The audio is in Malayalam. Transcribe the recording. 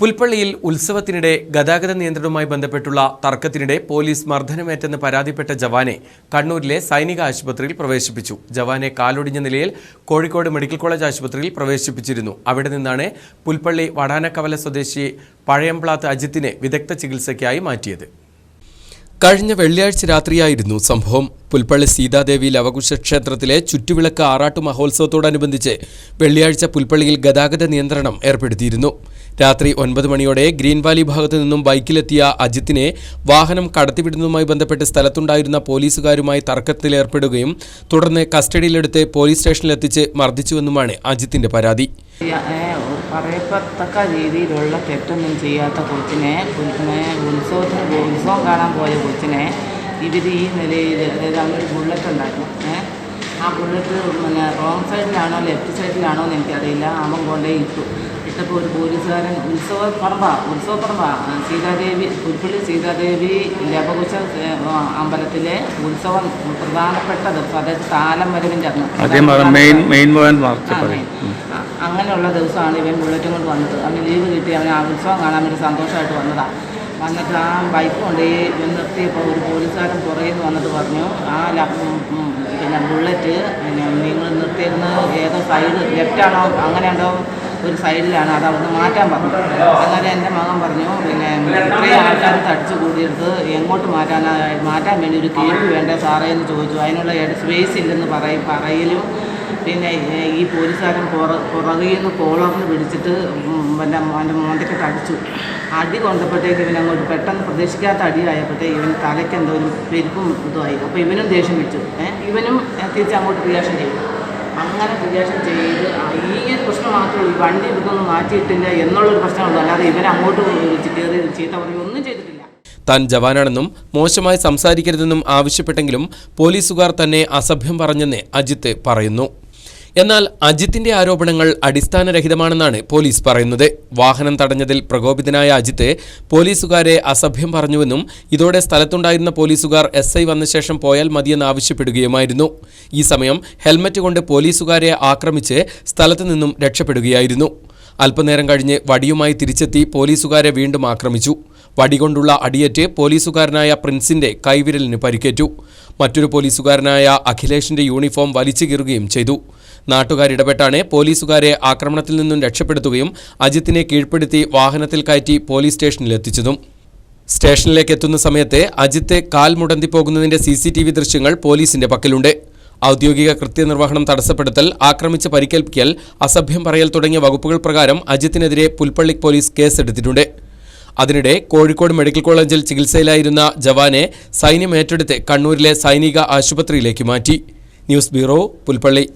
പുൽപ്പള്ളിയിൽ ഉത്സവത്തിനിടെ ഗതാഗത നിയന്ത്രണവുമായി ബന്ധപ്പെട്ടുള്ള തർക്കത്തിനിടെ പോലീസ് മർദ്ദനമേറ്റെന്ന് പരാതിപ്പെട്ട ജവാനെ കണ്ണൂരിലെ സൈനിക ആശുപത്രിയിൽ പ്രവേശിപ്പിച്ചു. ജവാനെ കാലൊടിഞ്ഞ നിലയിൽ കോഴിക്കോട് മെഡിക്കൽ കോളേജ് ആശുപത്രിയിൽ പ്രവേശിപ്പിച്ചിരുന്നു. അവിടെ നിന്നാണ് പുൽപ്പള്ളി വടാനക്കവല സ്വദേശി പഴയംപ്ലാത്ത് അജിത്തിനെ വിദഗ്ധ ചികിത്സയ്ക്കായി മാറ്റിയത്. കഴിഞ്ഞ വെള്ളിയാഴ്ച രാത്രിയായിരുന്നു സംഭവം. പുൽപ്പള്ളി സീതാദേവി ലവകുശ ക്ഷേത്രത്തിലെ ചുറ്റുവിളക്ക് ആറാട്ടു മഹോത്സവത്തോടനുബന്ധിച്ച് വെള്ളിയാഴ്ച പുൽപ്പള്ളിയിൽ ഗതാഗത നിയന്ത്രണം ഏർപ്പെടുത്തിയിരുന്നു. രാത്രി ഒൻപത് മണിയോടെ ഗ്രീൻ വാലി ഭാഗത്തു നിന്നും ബൈക്കിലെത്തിയ അജിത്തിനെ വാഹനം കടത്തിവിടുന്നതുമായി ബന്ധപ്പെട്ട് സ്ഥലത്തുണ്ടായിരുന്ന പോലീസുകാരുമായി തർക്കത്തിലേർപ്പെടുകയും തുടർന്ന് കസ്റ്റഡിയിലെടുത്ത് പോലീസ് സ്റ്റേഷനിലെത്തിച്ച് മർദ്ദിച്ചുവെന്നുമാണ് അജിത്തിന്റെ പരാതി. പറയത്തക്ക രീതിയിലുള്ള തെറ്റൊന്നും ചെയ്യാത്ത കൊച്ചിനെ ഉത്സവത്തിന് ഉത്സവം കാണാൻ പോയ കൊച്ചിനെ ഇവർ ഈ നിലയിൽ അതായത് അവനൊരു ബുള്ളറ്റ് ഉണ്ടായിരുന്നു. ഏഹ് ആ ബുള്ളറ്റ് പിന്നെ റോങ് സൈഡിലാണോ ലെഫ്റ്റ് സൈഡിലാണോ എന്ന് എനിക്കറിയില്ല. അവൻ കൊണ്ടേ ഇട്ടു. ഇട്ടപ്പോൾ ഒരു പോലീസുകാരൻ ഉത്സവ പറമ്പ ഉത്സവ പറമ്പ സീതാദേവി പുൽപ്പള്ളി സീതാദേവി ലവകുശ അമ്പലത്തിലെ ഉത്സവം പ്രധാനപ്പെട്ടത്. അതായത് താലം വരവിന്റെ അന്ന്. അങ്ങനെയുള്ള ദിവസമാണ് ഇവൻ ബുള്ളറ്റും കൊണ്ട് വന്നത്. അവന് ലീവ് കിട്ടി അവൻ ആ ഉത്സവം കാണാൻ വേണ്ടി സന്തോഷമായിട്ട് വന്നതാണ് വന്നിട്ട് ആ ബൈക്ക് കൊണ്ട് ഇവൻ നിർത്തിയപ്പോൾ ഒരു പോലീസുകാരൻ പുറകിൽ നിന്ന് വന്നിട്ട് പറഞ്ഞു ആ പിന്നെ ബുള്ളറ്റ് പിന്നെ നിങ്ങൾ നിർത്തിയിരുന്ന ഏതോ സൈഡ് ലെഫ്റ്റാണോ അങ്ങനെ ഉണ്ടോ ഒരു സൈഡിലാണ് അത് അവിടുന്ന് മാറ്റാൻ പറഞ്ഞു. അങ്ങനെ എന്റെ മകൻ പറഞ്ഞു പിന്നെ ഇത്രയും ആൾക്കാർ തടിച്ചു കൂടിയെടുത്ത് എങ്ങോട്ട് മാറ്റാൻ മാറ്റാൻ വേണ്ടി ഒരു കേക്ക് വേണ്ടേ സാറേ? എന്ന് ചോദിച്ചു. അതിനുള്ള സ്പേസ് ഇല്ലെന്ന് പറയും പറയലും. പിന്നെ ഈ പോലീസുകാരൻ പുറ പുറകിൽ നിന്ന് കോളറിന് പിടിച്ചിട്ട് പിന്നെ അവന്റെ മോന്തയ്ക്കൊക്കെ തടിച്ചു. അടി കൊണ്ടപ്പോഴത്തേക്ക് ഇവൻ അങ്ങോട്ട് പെട്ടെന്ന് പ്രതീക്ഷിക്കാത്ത അടിയായപ്പോഴത്തേക്ക് ഇവൻ തലയ്ക്ക് എന്തോ ഒരു പെരുപ്പും ഇതുമായി അപ്പോൾ ഇവനും ദേഷ്യം വെച്ചു ഇവനും തിരിച്ച് അങ്ങോട്ട് റിയാക്ഷൻ ചെയ്തു. അങ്ങനെ റിയാക്ഷൻ ചെയ്ത് ഈ ഒരു പ്രശ്നം മാത്രമേ ഉള്ളൂ. വണ്ടി ഇവിടുന്ന് മാറ്റിയിട്ടില്ല എന്നുള്ളൊരു പ്രശ്നമുള്ളൂ അല്ലാതെ ഇവൻ അങ്ങോട്ട് കയറി ചീത്ത പറയുകയോ ഒന്നും ചെയ്തിട്ടില്ല. താൻ ജവാനാണെന്നും മോശമായി സംസാരിക്കരുതെന്നും ആവശ്യപ്പെട്ടെങ്കിലും പോലീസുകാർ തന്നെ അസഭ്യം പറഞ്ഞെന്ന് അജിത്ത് പറയുന്നു. എന്നാൽ അജിത്തിന്റെ ആരോപണങ്ങൾ അടിസ്ഥാനരഹിതമാണെന്നാണ് പോലീസ് പറയുന്നത്. വാഹനം തടഞ്ഞതിൽ പ്രകോപിതനായ അജിത്ത് പോലീസുകാരെ അസഭ്യം പറഞ്ഞുവെന്നും ഇതോടെ സ്ഥലത്തുണ്ടായിരുന്ന പോലീസുകാർ എസ് ഐ വന്ന ശേഷം പോയാൽ മതിയെന്ന് ആവശ്യപ്പെടുകയുമായിരുന്നു. ഈ സമയം ഹെൽമറ്റ് കൊണ്ട് പോലീസുകാരെ ആക്രമിച്ച് സ്ഥലത്തു നിന്നും രക്ഷപ്പെടുകയായിരുന്നു. അല്പനേരം കഴിഞ്ഞ് വടിയുമായി തിരിച്ചെത്തി പോലീസുകാരെ വീണ്ടും ആക്രമിച്ചു. വടികൊണ്ടുള്ള അടിയേറ്റ് പോലീസുകാരനായ പ്രിൻസിന്റെ കൈവിരലിന് പരിക്കേറ്റു. മറ്റൊരു പോലീസുകാരനായ അഖിലേഷിന്റെ യൂണിഫോം വലിച്ചു കീറുകയും ചെയ്തു. നാട്ടുകാരിടപെട്ടാണ് പോലീസുകാരെ ആക്രമണത്തിൽ നിന്നും രക്ഷപ്പെടുത്തുകയും അജിത്തിനെ കീഴ്പ്പെടുത്തി വാഹനത്തിൽ കയറ്റി പോലീസ് സ്റ്റേഷനിലെത്തിച്ചതും സ്റ്റേഷനിലേക്ക് എത്തുന്ന സമയത്ത് അജിത്തെ കാൽ മുടന്തി പോകുന്നതിന്റെ സി സി ടി വി ദൃശ്യങ്ങൾ പോലീസിന്റെ പക്കലുണ്ട്. ഔദ്യോഗിക കൃത്യനിർവഹണം തടസ്സപ്പെടുത്തൽ ആക്രമിച്ച് പരിക്കേൽപ്പിക്കൽ അസഭ്യം പറയൽ തുടങ്ങിയ വകുപ്പുകൾ പ്രകാരം അജിത്തിനെതിരെ പുൽപ്പള്ളി പോലീസ് കേസെടുത്തിട്ടുണ്ട്. അതിനിടെ കോഴിക്കോട് മെഡിക്കൽ കോളേജിൽ ചികിത്സയിലായിരുന്ന ജവാനെ സൈന്യം ഏറ്റെടുത്ത് കണ്ണൂരിലെ സൈനിക ആശുപത്രിയിലേക്ക് മാറ്റി. News bureau Pulpally.